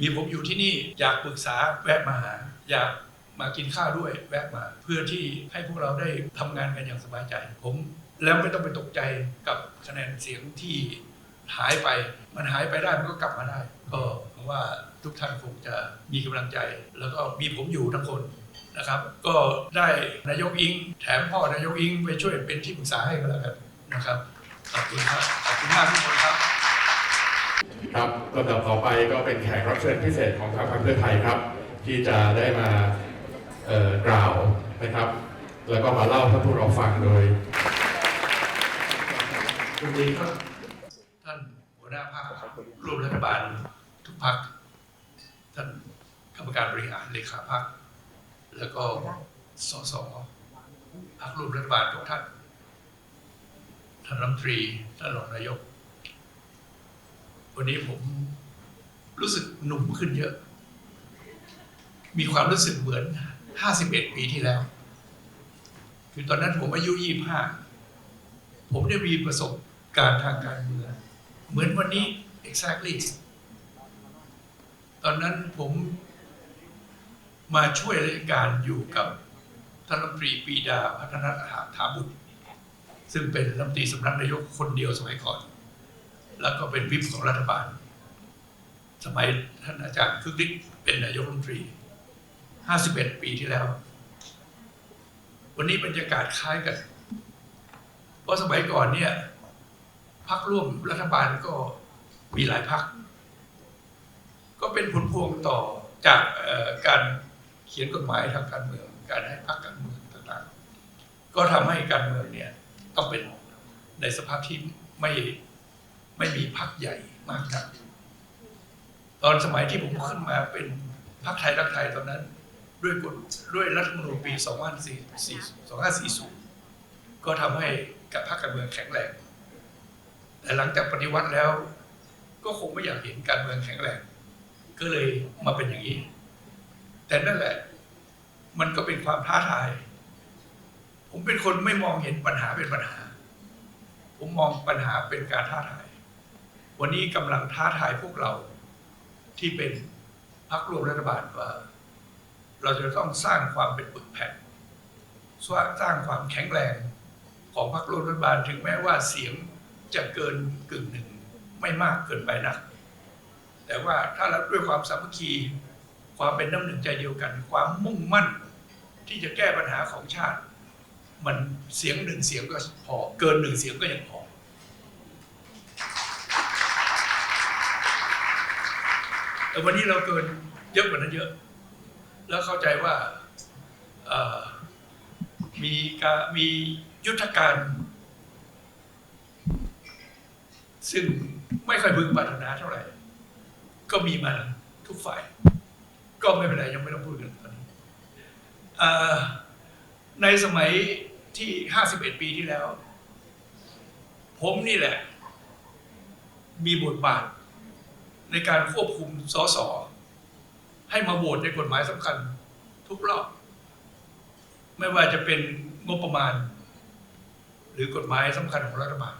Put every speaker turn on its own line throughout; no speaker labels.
มีผมอยู่ที่นี่อยากปรึกษาแวะมาหา อยากมากินข้าวด้วยแวะมา เพื่อที่ให้พวกเราได้ทำงานกันอย่างสบายใจ ผมแล้วไม่ต้องไปตกใจกับคะแนนเสียงที่หายไป มันหายไปได้มันก็กลับมาได้ ก็เพราะว่าทุกท่านคงจะมีกำลังใจ แล้วก็มีผมอยู่ทั้งคนนะครับ ก็ได้นายกอิง แถมพ่อนายกอิงไปช่วยเป็นที่ปรึกษาให้ก็แล้วกันนะครับขอบคุณครับขอบคุณมากทุกคนครับ
ครับลำดับต่อไปก็เป็นแขกรับเชิญพิเศษของทางพรรคเพื่อไทยครับ ที่จะได้มากล่าวนะครับ แล้วก็มาเล่าให้พวกเราฟังโดย
สวัสดีครับ ท่านหัวหน้าพรรคร่วมรัฐบาลทุกพรรคท่านกรรมการบริหารเลขาพรรคแล้วก็สสพรรคร่วมรัฐบาลทุกท่านท่านรัฐมนตรีท่านรองนายก วันนี้ผมรู้สึกหนุ่มขึ้นเยอะ มีความรู้สึกเหมือน 51 ปีที่แล้ว คือตอนนั้นผมอายุ 25 ผมได้มีประสบการณ์ทางการเมืองเหมือนวันนี้ exactly ตอนนั้นผมมาช่วยราชการอยู่กับท่านรัฐมนตรีปีดาพัฒนาถาบุตร ซึ่งเป็นรัฐมนตรีสำนักนายกคนเดียวสมัยก่อน แล้วก็เป็นวิปของรัฐบาล สมัยท่านอาจารย์คึกฤทธิ์เป็นนายกรัฐมนตรี 51 ปีที่แล้ว วันนี้บรรยากาศคล้ายกัน เพราะสมัยก่อนเนี่ยพักร่วมรัฐบาลก็มีหลายพัก ก็เป็นผลพวงต่อจากการเขียนกฎหมายทางการเมือง การให้พักการเมืองต่างๆ ก็ทำให้การเมืองเนี่ยต้องเป็นในสภาพที่ไม่ ไม่มีพักใหญ่มากนักตอนสมัยที่ผมขึ้นมาเป็นพักไทยรักไทยตอนนั้น ด้วยกฎด้วยรัฐธรรมนูญปี2540 ก็ทำให้กับพรรคการเมืองแข็งแรง แต่หลังจากปฏิวัติแล้ว ก็คงไม่อยากเห็นการเมืองแข็งแรง ก็เลยมาเป็นอย่างนี้ แต่นั่นแหละ มันก็เป็นความท้าทาย ผมเป็นคนไม่มองเห็นปัญหาเป็นปัญหา ผมมองปัญหาเป็นการท้าทาย วันนี้กำลังท้าทายพวกเราที่เป็นพรรครวมรัฐบาลว่า เราจะต้องสร้างความเป็นปึกแผ่นสร้างสร้างความแข็งแรงของพรรครวมรัฐบาลถึงแม้ว่าเสียงจะเกินกึ่งหนึ่งไม่มากเกินไปนักแต่ว่าถ้าเราด้วยความสามัคคีความเป็นน้ำหนึ่งใจเดียวกัน ความมุ่งมั่นที่จะแก้ปัญหาของชาติ มันเสียงหนึ่งเสียงก็พอ เกินหนึ่งเสียงก็ยังพอ แต่วันนี้เราเกินเยอะกว่านั้นเยอะ แล้วเข้าใจว่ามีการมียุทธการ ซึ่งไม่ค่อยพึงปรารถนาเท่าไหร่ ก็มีมาทุกฝ่าย ก็ไม่เป็นไรยังไม่ต้องพูดกันตอนนี้ในสมัยที่ 51 ปีที่แล้ว ผมนี่แหละ มีบทบาท ในการควบคุมสสให้มาโหวตในกฎหมายสำคัญ ทุกรอบ ไม่ว่าจะเป็นงบประมาณ หรือกฎหมายสำคัญของรัฐบาล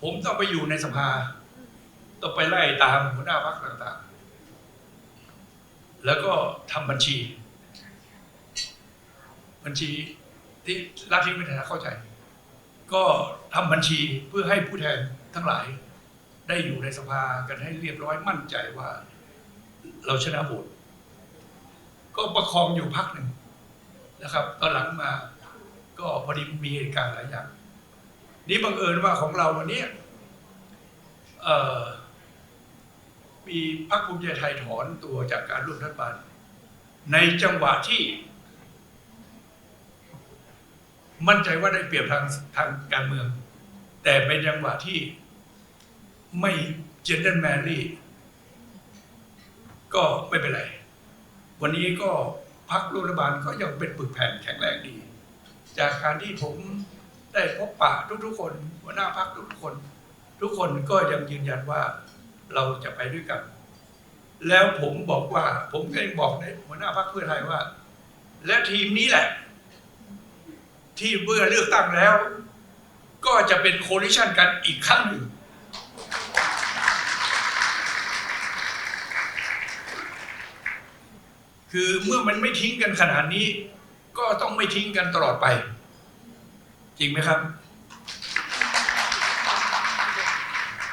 ผมต้องไปอยู่ในสภา ต้องไปไล่ตามหัวหน้าพรรคต่างๆ แล้วก็ทำบัญชี บัญชีที่รัฐที่ไม่ถนัดเข้าใจ ก็ทำบัญชีเพื่อให้ผู้แทนทั้งหลาย ได้อยู่ในสภากันให้เรียบร้อยมั่นใจว่า เราชนะโหวตก็ประคองอยู่พักหนึ่งนะครับ ตอนหลังมาก็พอดีมีเหตุการณ์หลายอย่าง นี่บังเอิญว่าของเราวันนี้มีพรรคภูมิใจไทยถอนตัวจากการร่วมรัฐบาลในจังหวะที่ มั่นใจว่าได้เปรียบทางทางการเมือง แต่เป็นจังหวะที่ ไม่เจนเดนแมรี่ก็ไม่เป็นไร วันนี้ก็พักรัฐบาลก็ยังเป็นปึกแผ่นแข็งแรงดี จากการที่ผมได้พบปะทุกๆคน หัวหน้าพักทุกคน ทุกคนก็ยังยืนยันว่าเราจะไปด้วยกัน แล้วผมบอกว่า ผมก็ยังบอกในหัวหน้าพักเพื่อไทยว่า และทีมนี้แหละ ที่เมื่อเลือกตั้งแล้ว ก็จะเป็นโคลิชันกันอีกครั้งหนึ่ง คือเมื่อมันไม่ทิ้งกันขนาดนี้ ก็ต้องไม่ทิ้งกันตลอดไป จริงไหมครับ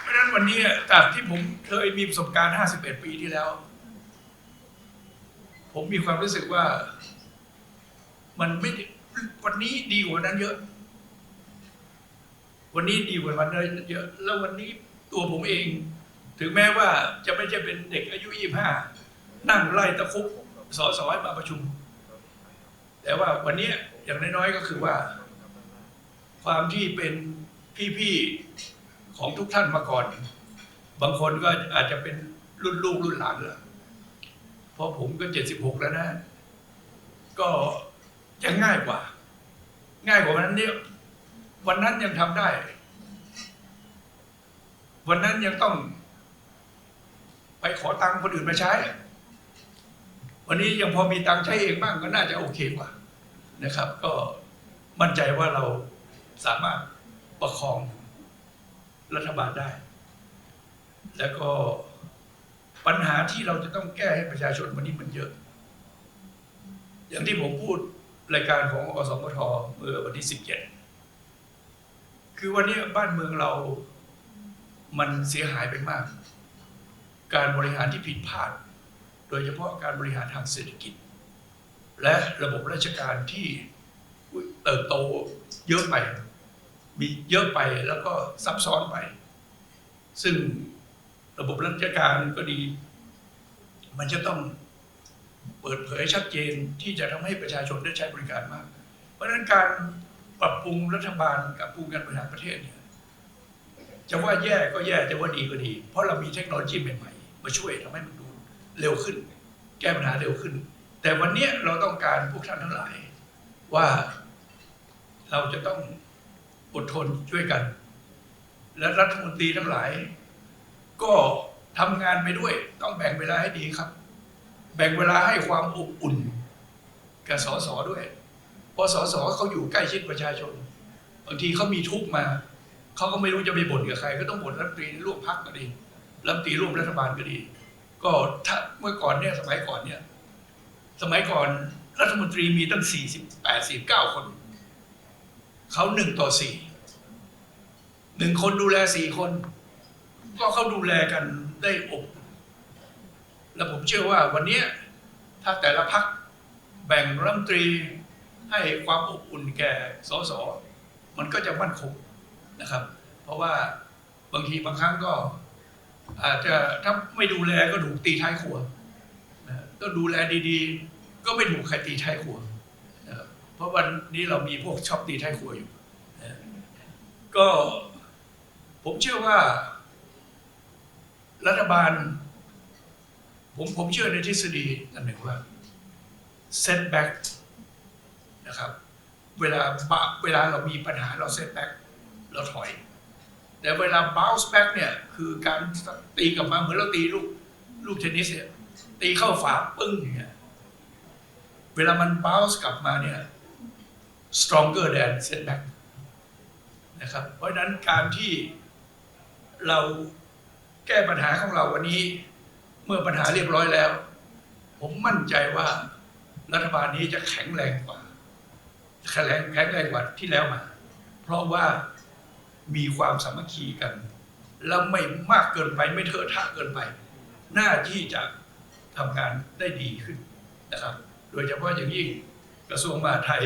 เพราะฉะนั้นวันนี้จากที่ผมเคยมีประสบการณ์ 51 ปีที่แล้ว ผมมีความรู้สึกว่า มันไม่วันนี้ดีกว่านั้นเยอะ วันนี้ดีกว่าวันนั้นเยอะ แล้ววันนี้ตัวผมเอง ถึงแม้ว่าจะไม่ใช่เป็นเด็กอายุ 25 นั่งไล่ตะคุบ สอสอให้มาประชุม แต่ว่าวันนี้อย่างน้อยๆก็คือว่า ความที่เป็นพี่ๆของทุกท่านมาก่อน บางคนก็อาจจะเป็นรุ่นลูกรุ่นหลานแล้วเพราะผมก็76แล้วนะ ก็ยังง่ายกว่า ง่ายกว่าวันนั้นเนี่ยวันนั้นยังทำได้ วันนั้นยังต้อง ไปขอตังค์คนอื่นมาใช้ วันนี้ยังพอมีตังค์ใช้เองบ้างก็น่าจะโอเคกว่านะครับ ก็มั่นใจว่าเราสามารถประคองรัฐบาลได้ แล้วก็ปัญหาที่เราจะต้องแก้ให้ประชาชนวันนี้มันเยอะ อย่างที่ผมพูดรายการของอสมทเมื่อวันที่17คือวันนี้บ้านเมืองเรามันเสียหายไปมาก การบริหารที่ผิดพลาด โดยเฉพาะการบริหารทางเศรษฐกิจ และระบบราชการที่เติบโตเยอะไป มีเยอะไปแล้วก็ซับซ้อนไป ซึ่งระบบราชการก็ดี มันจะต้องเปิดเผยชัดเจนที่จะทำให้ประชาชนได้ใช้บริการมาก เพราะฉะนั้นการปรับปรุงรัฐบาลกับปรุงการบริหารประเทศเนี่ยจะว่าแย่ก็แย่จะว่าดีก็ดี เพราะเรามีเทคโนโลยีใหม่ๆ มาช่วยทำให้มัน เร็วขึ้น แก้ปัญหาเร็วขึ้น แต่วันนี้เราต้องการพวกท่านทั้งหลาย ว่าเราจะต้องอดทนช่วยกัน และรัฐมนตรีทั้งหลาย ก็ทำงานไปด้วย ต้องแบ่งเวลาให้ดีครับ แบ่งเวลาให้ความอบอุ่นกับสสด้วยเพราะสสเขาอยู่ใกล้ชิดประชาชนบางทีเขามีทุกมาเขาก็ไม่รู้จะไปบ่นกับใคร ก็ต้องบ่นรัฐมนตรีร่วมพักก็ดีรัฐมนตรีร่วมรัฐบาลก็ดี ก็ถ้าเมื่อก่อนเนี่ยสมัยก่อนเนี่ย สมัยก่อนรัฐมนตรีมีตั้ง48 49คน เขาหนึ่งต่อสี่หนึ่งคนดูแลสี่คน ก็เขาดูแลกันได้อบแล้วผมเชื่อว่าวันนี้ถ้าแต่ละพักแบ่งรัฐมนตรีให้ความอบอุ่นแก่สสมันก็จะมั่นคงนะครับ เพราะว่าบางทีบางครั้งก็ อาจจะถ้าไม่ดูแลก็ถูกตีท้ายครัวนะก็ดูแลดีๆ ก็ไม่ถูกใครตีท้ายครัวนะเพราะวันนี้เรามีพวกชอบตีท้ายครัวอยู่นะก็ผมเชื่อว่า รัฐบาล ผมผมเชื่อในทฤษฎีอันหนึ่งว่า setback นะครับ เวลาบะเวลาเรามีปัญหาเรา setback เราถอย แต่เวลา bounce back เนี่ยคือการตีกลับมาเหมือนเราตีลูกลูกเทนนิสเนี่ยตีเข้าฝาปึ้งอย่างเงี้ยเวลามัน bounce กลับมาเนี่ย stronger than setback นะครับ เพราะฉะนั้นการที่เราแก้ปัญหาของเราวันนี้ เมื่อปัญหาเรียบร้อยแล้ว ผมมั่นใจว่ารัฐบาลนี้จะแข็งแรงกว่าแข็งแรงแข็งแรงกว่าที่แล้วมา เพราะว่า มีความสามัคคีกัน แล้วไม่มากเกินไปไม่เทอะทะเกินไป หน้าที่จะทำงานได้ดีขึ้นนะครับ โดยเฉพาะอย่างยิ่งกระทรวงมหาดไทย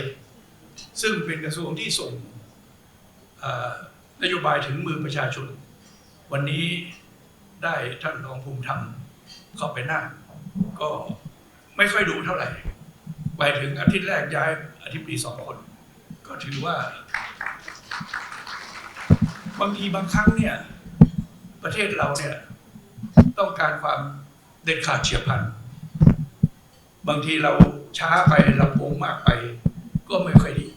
ซึ่งเป็นกระทรวงที่ส่งนโยบายถึงมือประชาชน วันนี้ได้ท่านรองภูมิธรรมเข้าไปนั่งก็ไม่ค่อยดูเท่าไหร่ ไปถึงอาทิตย์แรกย้ายอาทิตย์ปีสองคน ก็ถือว่า บางทีบางครั้งเนี่ย ประเทศเราเนี่ย ต้องการความเด็ดขาดเฉียบพลัน บางทีเราช้าไปลำโพงมากไป ก็ไม่ค่อยดี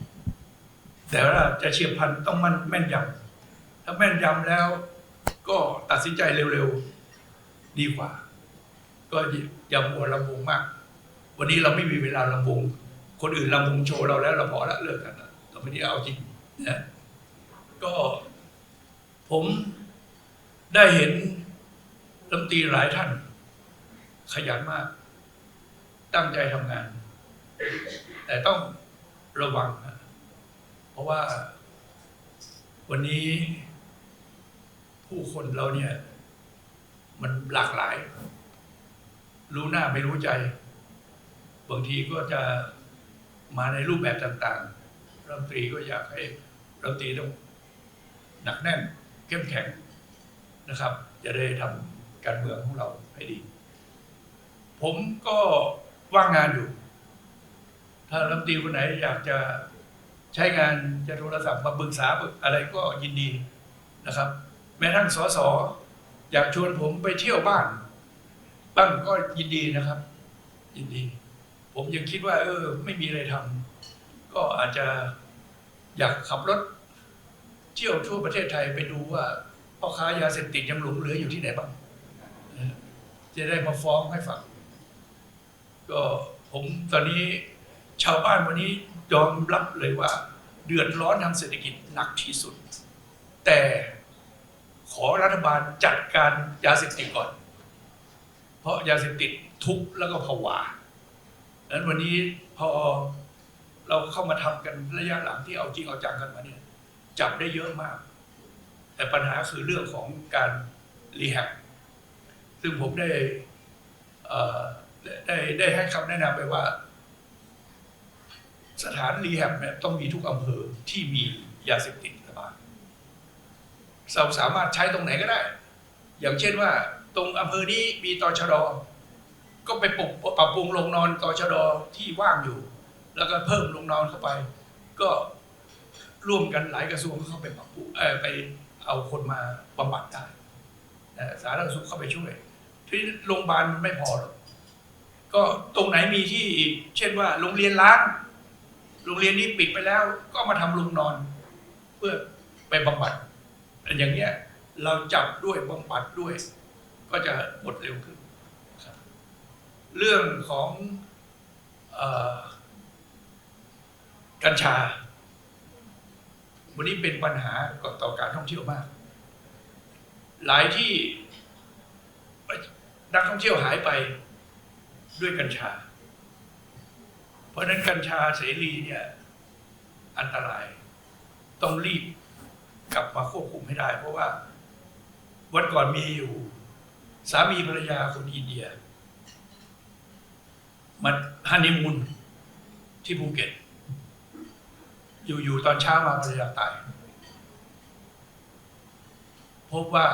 แต่ว่าจะเฉียบพลันต้องมันแม่นยำถ้าแม่นยำแล้ว ก็ตัดสินใจเร็วๆดีกว่า ก็อย่ามัวลำวงมาก วันนี้เราไม่มีเวลาลำวงคนอื่นลำวงโชว์เราแล้วเราพอละเลิกกันเราไม่ได้เอาจริงนะก็ ผมได้เห็นรัมนตรีหลายท่าน ขยันมาก ตั้งใจทำงาน แต่ต้องระวังนะเพราะว่าวันนี้ผู้คนเราเนี่ย มันหลากหลาย รู้หน้าไม่รู้ใจ บางทีก็จะมาในรูปแบบต่างๆรัฐมนตรีก็อยากให้รัฐมนตรีต้องหนักแน่น เข้มแข็งนะครับ จะได้ทำการเมืองของเราให้ดี ผมก็ว่างงานอยู่ ถ้ารัฐมนตรีคนไหนอยากจะใช้งานจะโทรศัพท์มาปรึกษาอะไรก็ยินดีนะครับ แม้ทั้งสสอยากชวนผมไปเที่ยวบ้าน บ้างก็ยินดีนะครับ ยินดี ผมยังคิดว่า เออ ไม่มีอะไรทำก็อาจจะอยากขับรถ เที่ยวทั่วประเทศไทยไปดูว่าพ่อค้ายาเสพติดยังหลงเหลืออยู่ที่ไหนบ้างจะได้มาฟ้องให้ฟังก็ผมตอนนี้ชาวบ้านวันนี้ยอมรับเลยว่า เดือดร้อนทางเศรษฐกิจหนักที่สุด แต่ขอรัฐบาลจัดการยาเสพติดก่อน เพราะยาเสพติดทุกข์แล้วก็ผวาดังนั้นวันนี้พอเราเข้ามาทำกันระยะหลังที่เอาจริงเอาจังกันมาเนี่ย จับได้เยอะมาก แต่ปัญหาคือเรื่องของการรีแฮบซึ่งผมได้ได้ได้ได้ให้คำแนะนำไปว่า สถานรีแฮบเนี่ยต้องมีทุกอำเภอที่มียาเสพติดระบาดเราสามารถใช้ตรงไหนก็ได้ อย่างเช่นว่า ตรงอำเภอนี้มีตอชดก็ไปปรับปรุงโรงนอนตอชดที่ว่างอยู่ แล้วก็เพิ่มโรงนอนเข้าไป ก็ ร่วมกันหลายกระทรวงเข้าไปปรับปรุงไปเอาคนมาบำบัดได้สาธารณสุขเข้าไปช่วยที่โรงพยาบาลมันไม่พอหรอกก็ตรงไหนมีที่เช่นว่าโรงเรียนล้างโรงเรียนนี้ปิดไปแล้ว ก็มาทำโรงนอน เพื่อไปบำบัดอย่างเงี้ยเราจับด้วยบำบัดด้วย ก็จะหมดเร็วขึ้นครับเรื่องของอกัญชา วันนี้เป็นปัญหาต่อการท่องเที่ยวมาก หลายที่นักท่องเที่ยวหายไปด้วยกัญชา เพราะฉะนั้นกัญชาเสรีเนี่ยอันตรายต้องรีบกลับมาควบคุมให้ได้ เพราะว่าวันก่อนมีอยู่ สามีภรรยาคนอินเดียมาฮันนีมูนที่ภูเก็ต อยู่ๆตอนเช้ามาภรรยาตาย พบว่า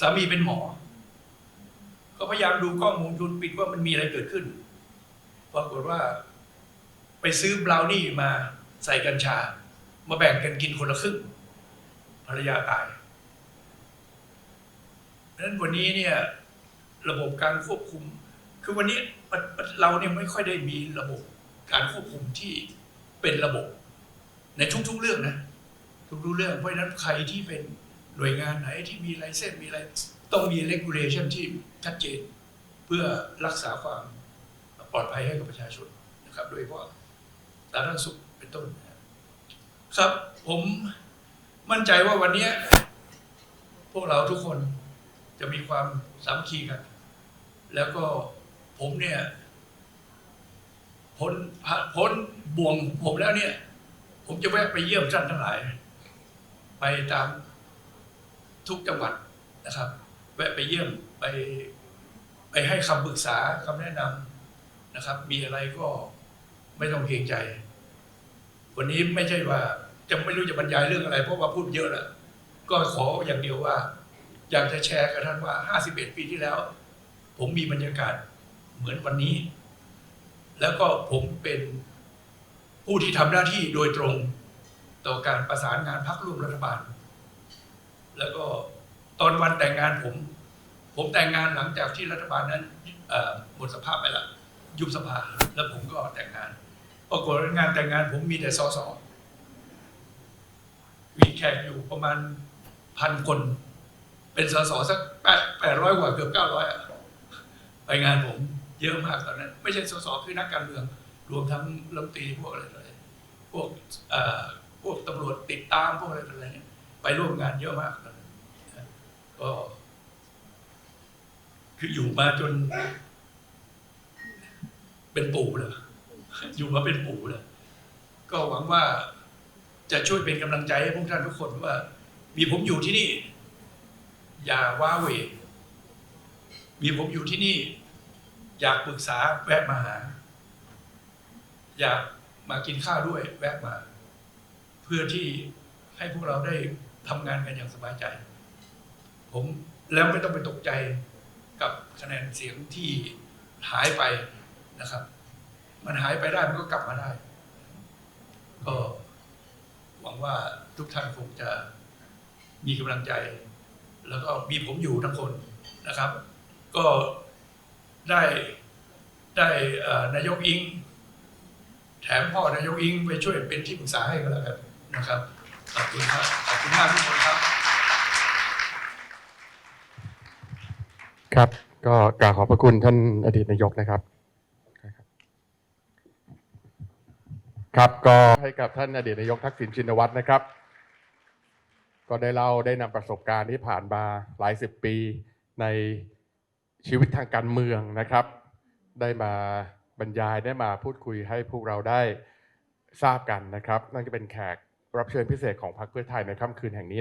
สามีเป็นหมอ ก็พยายามดูกล้องวงจรปิดว่ามันมีอะไรเกิดขึ้น ปรากฏว่า ไปซื้อบราวนี่มาใส่กัญชา มาแบ่งกันกินคนละครึ่งภรรยาตายดังนั้นวันนี้เนี่ยระบบการควบคุม คือวันนี้เราเนี่ยไม่ค่อยได้มีระบบการควบคุมที่เป็นระบบ ในทุกๆเรื่องนะ ทุกๆเรื่อง เพราะฉะนั้นใครที่เป็นหน่วยงานไหนที่มีไลเซนมีอะไร ต้องมี regulation ที่ชัดเจน เพื่อรักษาความปลอดภัยให้กับประชาชนนะครับ โดยเฉพาะสาธารณสุขเป็นต้นนะครับผมมั่นใจว่าวันนี้พวกเราทุกคนจะมีความสามัคคีกัน แล้วก็ผมเนี่ยพ้นพ้นบ่วงผมแล้วเนี่ย ผมจะแวะไปเยี่ยมท่านทั้งหลาย ไปตามทุกจังหวัดนะครับ แวะไปเยี่ยมไปไปให้คำปรึกษาคำแนะนำนะครับ มีอะไรก็ไม่ต้องเกรงใจ วันนี้ไม่ใช่ว่าจะไม่รู้จะบรรยายเรื่องอะไร เพราะว่าพูดเยอะแล้วก็ขออย่างเดียวว่า อยากจะแชร์กับท่านว่า 51 ปีที่แล้ว ผมมีบรรยากาศเหมือนวันนี้ แล้วก็ผมเป็น ผู้ที่ทำหน้าที่โดยตรงต่อการประสานงานพักร่วมรัฐบาล แล้วก็ตอนวันแต่งงานผม ผมแต่งงานหลังจากที่รัฐบาลนั้นหมดสภาพไปล้วยุบสภาแล้วผมก็แต่งงานปรากฏงานแต่งงานผมมีแต่สอสอมีแขกอยู่ประมาณพันคน เป็นสอสอสักแปดแปดร้อยกว่าเกือบเก้าร้อยไปงานผมเยอะมากตอนนั้น ไม่ใช่สอสอคือนักการเมือง รวมทั้งรัมตีพวกอะไร พวกพวกตำรวจติดตามพวกอะไรอะไรเนี่ยไปร่วมงานเยอะมากกันนะก็ คืออยู่มาจน เป็นปู่เลยอยู่มาเป็นปู่เลยก็หวังว่าจะช่วยเป็นกำลังใจให้พวกท่านทุกคนว่า มีผมอยู่ที่นี่ อย่าว้าเหวมีผมอยู่ที่นี่ อยากปรึกษาแวะมาหา อยาก มากินข้าวด้วยแวะมา เพื่อที่ให้พวกเราได้ทำงานกันอย่างสบายใจ ผมแล้วไม่ต้องไปตกใจกับคะแนนเสียงที่หายไปนะครับ มันหายไปได้มันก็กลับมาได้ ก็หวังว่าทุกท่านคงจะมีกำลังใจ แล้วก็มีผมอยู่ทั้งคนนะครับ ก็ได้ได้นายกอิง แถมพ่อนายกอิงไปช่วยเป็นที่ปรึกษาให้ก็แล้วกันนะครับขอบคุณครับขอบคุณมากทุกคนครับ
ครับ ก็กราบขอบพระคุณท่านอดีตนายกนะครับ ครับก็ให้กับท่านอดีตนายกทักษิณชินวัตรนะครับ ก็ได้เล่าได้นำประสบการณ์ที่ผ่านมาหลายสิบปีในชีวิตทางการเมืองนะครับ ได้มา บรรยายได้มาพูดคุยให้พวกเราได้ทราบกันนะครับ นั่นก็เป็นแขกรับเชิญพิเศษของพรรคเพื่อไทยในค่ำคืนแห่งนี้